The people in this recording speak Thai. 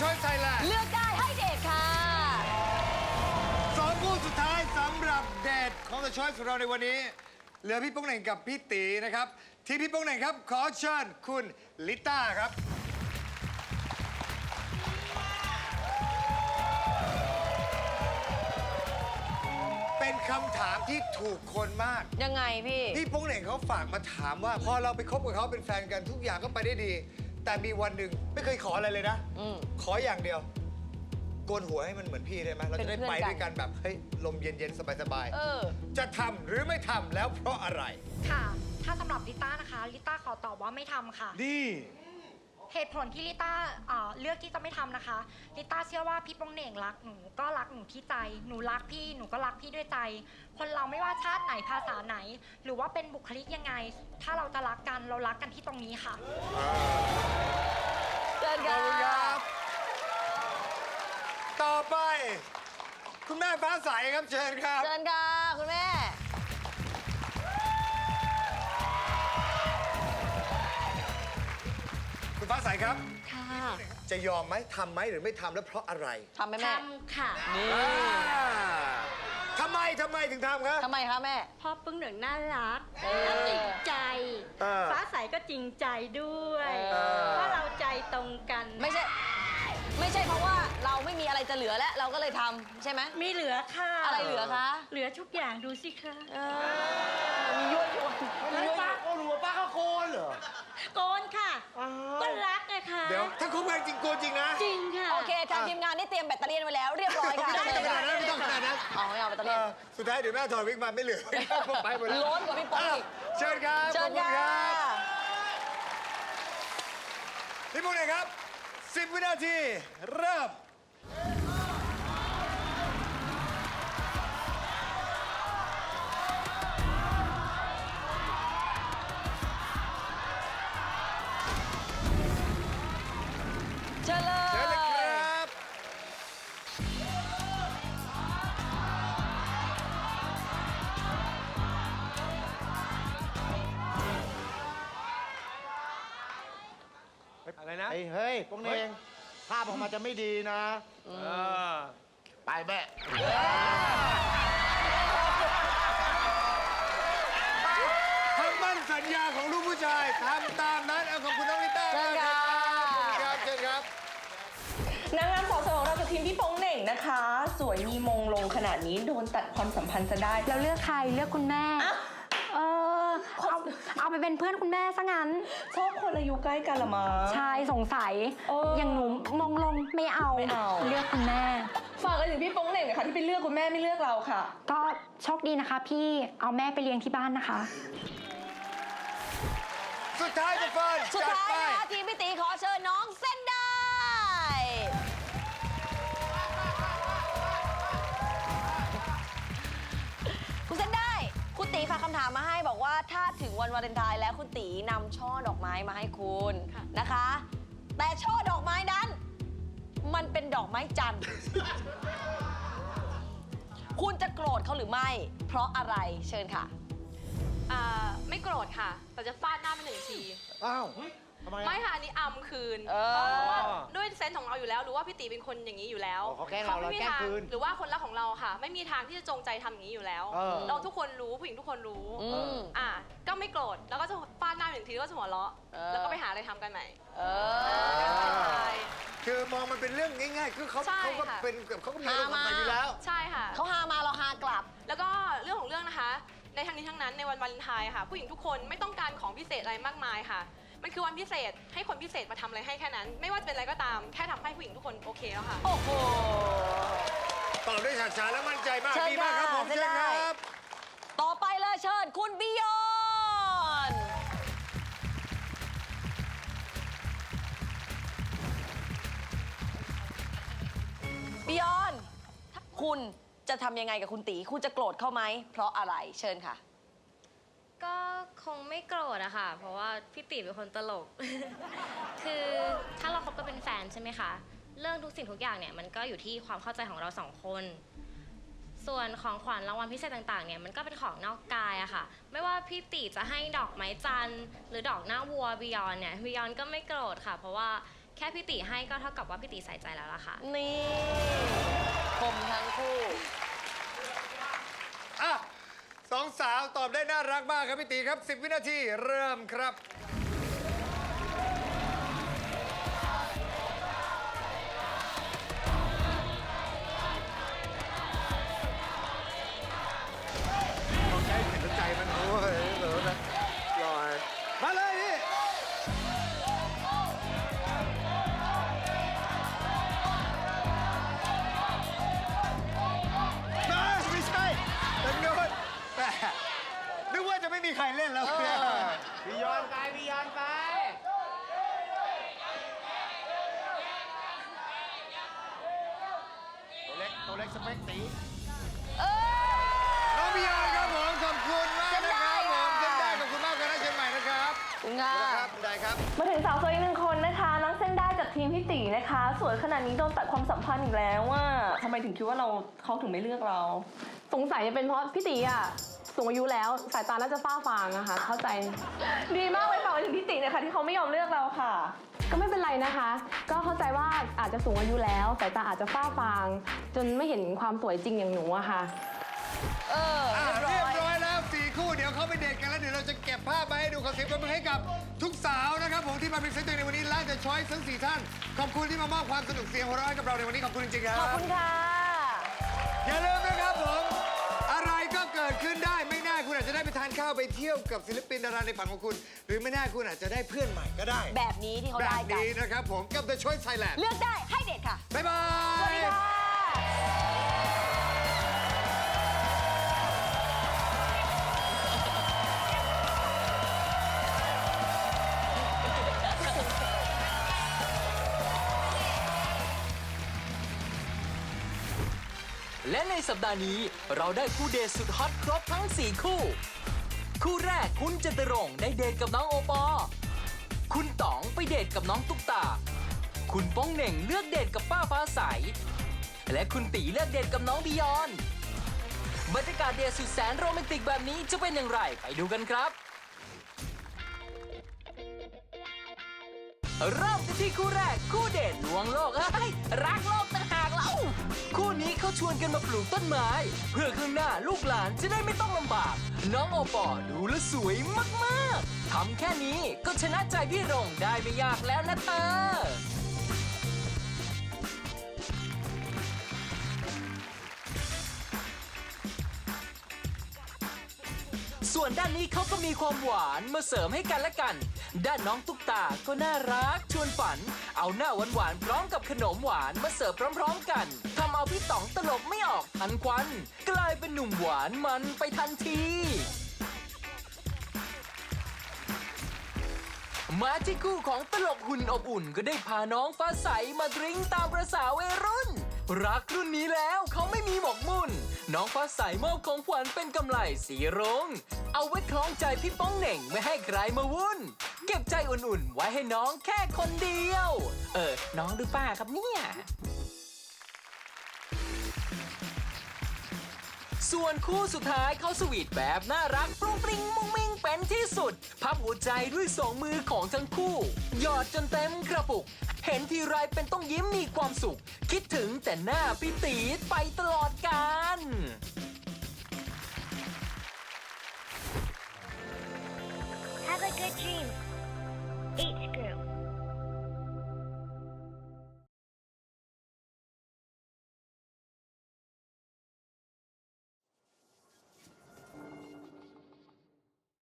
ช้อยไทยแลนด์เลือกได้ให้เด็กค่ะ สองคู่สุดท้ายสำหรับเดทของ The Choice ของเราในวันนี้ เหลือพี่โป้งเหน่งกับพี่ตีนะครับ ที่พี่โป้งเหน่งครับ ขอเชิญคุณลิต้าครับ เป็นคำถามที่ถูกคนมาก ยังไงพี่พี่โป้งเหน่งเขาฝากมาถามว่า พอเราไปคบกับเขาเป็นแฟนกันทุกอย่างก็ไปได้ดี แต่มีวันหนึ่งไม่เคยขออะไรเลยนะ อืม ขออย่างเดียวโกนหัวให้มันเหมือนพี่ได้ไหมเราจะได้เป็นไปเพื่อนกัน ด้วยกันแบบเฮ้ยลมเย็นๆสบายเออ ๆ จะทำหรือไม่ทำแล้วเพราะอะไร ค่ะ ถ้าสำหรับลิต้านะคะ ลิต้าขอตอบว่าไม่ทำค่ะ นี่ เหตุผลที่ลิต้าเอ่อเลือกที่จะไม่ทำนะคะ ลิต้าเชื่อว่าพี่โป้งเหน่งรักหนูก็รักหนูที่ใจ หนูรักพี่หนูก็รักพี่ด้วยใจ คนเราไม่ว่าชาติไหนภาษาไหน หรือว่าเป็นบุคลิกยังไง ถ้าเราจะรักกันเรารักกันที่ตรงนี้ค่ะ เชิญขอบคุณคค่ะ รับ ต่อไป คุณแม่ฟ้าใสครับเชิญครับ เชิญค่ะ คุณแม่ ฟ้าใสครับ ค่ะจะยอมไหมทำไหมหรือไม่ทำแล้วเพราะอะไรทำไหมแม่ทำค่ะนี่อ่าทำไมทำไมถึงทำครับ ทำไมคะแม่ พ่อปึ้งเหนึ่งน่ารักเออแล้วจริงใจ เออ ฟ้าใสก็จริงใจด้วย เออ เพราะเราใจตรงกัน ไม่ใช่ ไม่ใช่เพราะว่าเราไม่มีอะไรจะเหลือแล้ว เราก็เลยทำใช่ไหม มีเหลือค่ะ อะไรเหลือคะ เหลือทุกอย่างดูสิคะ เออมียั่วยวนมียั่วยวน โกนหัวป้าเขาโกนเหรอ โกนค่ะ ก็รักอะค่ะ เดี๋ยวถ้าคบกันจริงโกนจริงนะ จริงค่ะ โอเคทางทีมงานได้เตรียมแบตเตอรี่ไว้แล้วเรียบร้อยค่ะไม่ต้องขนาดนั้นไม่ต้องขนาดนั้น เอาไม่เอาแบตเตอเอรี่อสุดท้ายเดี๋ยวแม่ถอดวิกมาไม่เหลือไปหมดแล้วล้นกว่าพี่โป๊กอีกเชิญครับเชิญขอบณค่ะรับพี่ปุ้งเหน่งครับ 10 วินาที เริ่ม เชิญเลยเชิญเลยครับ อะไรนะเฮ้ยเฮ้ยพวกเองภาพออกมาจะไม่ดีนะ เออไปแม่ คำมั่นสัญญาของลูกผู้ชายทำตาม สวยมีมงลงขนาดนี้โดนตัดความสัมพันธ์ซะได้แล้วเลือกใครเลือกคุณแม่เออ เอาเอาไปเป็นเพื่อนคุณแม่ซะงั้น ชอบคนอายุใกล้กันละมาชายสงสัย เออออย่างหนูมองลงไม่เอาไม่เอา เลือกคุณแม่ ฝากอะไรถึงพี่โป้งเหน่งนะคะที่ไปเลือกคุณแม่ไม่เลือกเราค่ะ ก็โชคดีนะคะ พี่เอาแม่ไปเลี้ยงที่บ้านนะคะ สุดท้ายจะเฟิร์นสุดจัดท้ายไป นะคะทีมพี่ตีขอเชิญน้องเส้นได้ ตีฝากคำถามมาให้บอกว่าถ้าถึงวันวาเลนไทน์แล้วคุณตีนำช่อดอกไม้มาให้คุณนะคะ แต่ช่อดอกไม้นั้น มันเป็นดอกไม้จันทร์ คุณจะโกรธเขาหรือไม่ เพราะอะไรเชิญค่ะ อ่าไม่โกรธค่ะ แต่จะฟาดหน้าไปหนึ่งที อ้าว ทำไมไม่อะค่ะอันนี้อำคืนเออเพราะว่าด้วยเซนส์ของเราอยู่แล้วรู้ว่าพี่ตีเป็นคนอย่างนี้อยู่แล้วอ๋อเขาแกล้งเราไม่มีเราแกล้งทางคืนหรือว่าคนรักของเราค่ะ ไม่มีทางที่จะจงใจทำอย่างนี้อยู่แล้ว เออ เราทุกคนรู้ผู้หญิงทุกคนรู้อืม อ่าก็ไม่โกรธแล้วก็จะฟาดหน้าไปหนึ่งทีแล้วก็จะหัวเราะเออ แล้วก็ไปหาอะไรทำกันใหม่เอใช่อคือมองมันเป็นเรื่องง่ายๆ คือเขาใช่เขาก็ค่ะ เป็นเขาก็มีอารมณ์ของมันอยู่แล้ว ใช่ค่ะ เขาหามาเราหากลับ แล้วก็เรื่องของเรื่องนะคะ ในทั้งนี้ทั้งนั้นในวันวาเลนไทน์ค่ะ ผู้หญิงทุกคนไม่ต้องการของพิเศษอะไรมากมายค่ะ มันคือวันพิเศษ ให้คนพิเศษมาทำอะไรให้แค่นั้น ไม่ว่าจะเป็นอะไรก็ตาม แค่ทำให้ผู้หญิงทุกคนโอเคแล้วค่ะ โอ้โห ตอบได้ฉาดฉานและมั่นใจมากเชิญดีมากครับค่ะผมเชิญเชิญคได้ รับ ต่อไปเลยเชิญคุณบิยอนบิยอนถ้าคุณจะทำยังไงกับคุณตี คุณจะโกรธเขาไหม เพราะอะไรเชิญค่ะ ก็คงไม่โกรธอะค่ะ เพราะว่าพี่ตีเป็นคนตลก คือถ้าเราคบกันเป็นแฟนใช่ไหมคะ เรื่องทุกสิ่งทุกอย่างเนี่ยมันก็อยู่ที่ความเข้าใจของเราสองคน ส่วนของขวัญรางวัลพิเศษต่างๆ เนี่ยมันก็เป็นของนอกกายอะค่ะ ไม่ว่าพี่ตีจะให้ดอกไม้จันทร์หรือดอกหน้าวัวบิยอนเนี่ยบิยอนก็ไม่โกรธค่ะ เพราะว่าแค่พี่ติให้ก็เท่ากับว่าพี่ติใส่ใจแล้วล่ะค่ะ นี่ คมทั้งคู่ สาวตอบได้น่ารักมากครับพี่ตีครับ 10 วินาทีเริ่มครับ เล็กตัวเล็กสเปคตีน้องพี่ยอนครับผมขอบคุณมากนะครับผมเช่นได้ขอบคุณมากครับนะเชียงใหม่นะครับคุณค่ะครับคุณได้ครับ มาถึงสาวสวยอีกหนึ่งคนนะคะ น้องเส้นได้จากทีมพี่ตีนะคะ สวยขนาดนี้โดนตัดความสัมพันธ์อีกแล้วว่าทำไมถึงคิดว่าเราเขาถึงไม่เลือกเรา สงสัยจะเป็นเพราะพี่ตีอะสูงอายุแล้ว สายตาน่าจะฝ้าฟางอะค่ะ เข้าใจ ดีมากเลยฝากไปถึงพี่ตีนะคะที่เขาไม่ยอมเลือกเราค่ะ ก็ไม่เป็นไรนะคะ ก็เข้าใจว่าอาจจะสูงอายุแล้วสายตาอาจจะฝ้าฟาง จนไม่เห็นความสวยจริงอย่างหนูอะค่ะ เอออะเรียบเรียบร้อยร้อยแล้วสี่คู่เดี๋ยวเขาไปเดทกันแล้วเดี๋ยวเราจะเก็บภาพมาให้ดูขอเสียงปรบมือให้กับทุกสาวนะครับผมที่มาเป็นเซนต์ในวันนี้และจะช้อยทั้งสี่ท่าน ขอบคุณที่มามอบความสนุกเสียงหัวเราะให้กับเราในวันนี้ขอบคุณจริงๆครับ ขอบคุณค่ะ ทานข้าวไปเที่ยวกับศิลปินดาราในฝันของคุณ หรือไม่แน่คุณอาจจะได้เพื่อนใหม่ก็ได้ แบบนี้ที่เขาแบได้บกัน นี้นะครับผมกับ The Choice Thailand เลือกได้ให้เด็ดค่ะ บ๊ายบาสวัสดีย ค่ะและในสัปดาห์นี้เราได้คู่เดทสุดฮอตครบทั้ง 4 คู่ คู่แรกคุณจตุรงค์ได้เดทกับน้องโอปอ คุณต๋องไปเดทกับน้องตุ๊กตา คุณป้องเหน่งเลือกเดทกับป้าฟ้าใส และคุณตีเลือกเดทกับน้องบิยอน บรรยากาศเดทสุดแสนโรแมนติกแบบนี้จะเป็นอย่างไรไปดูกันครับ เริ่มกันที่คู่แรกคู่เด่นลวงโลกเฮ้ยรักโลก คู่นี้เขาชวนกันมาปลูกต้นไม้ เพื่อข้างหน้าลูกหลานจะได้ไม่ต้องลำบาก น้องโอปอดูแลสวยมากๆทำแค่นี้ก็ชนะใจพี่รงได้ไม่ยากแล้วนะเธอส่วนด้านนี้เขาก็มีความหวานมาเสริมให้กันและกัน ด้านน้องตุ๊กตาก็น่ารักชวนฝัน เอาหน้าหวานๆพร้อมกับขนมหวานมาเสิร์ฟพร้อม ๆ กันำเอาพี่ต๋องตลบไม่ออกทันควัน กลายเป็นหนุ่มหวานมันไปทันที มาที่คู่ของตลกหุ่นอบอุ่นก็ได้พาน้องฟ้าใสมาดริ้งตามประสาวัยรุ่น รักรุ่นนี้แล้วเขาไม่มีหมกมุ่น น้องฟ้าใสมอบของขวัญเป็นกำไรสีรงเอาไว้คล้องใจพี่ป้องเหน่งไม่ให้ใครมาวุ่น เก็บใจอุ่นๆ ไว้ให้น้องแค่คนเดียว เออ น้องหรือป้าครับเนี่ย ส่วนคู่สุดท้ายเขาสวีทแบบน่ารักปรุงปริงมุ้งมิ้งเป็นที่สุด พับหัวใจด้วยสองมือของทั้งคู่ หยอดจนเต็มกระปุก เห็นทีไรเป็นต้องยิ้มมีความสุข คิดถึงแต่หน้าพี่ตีไปตลอดกาล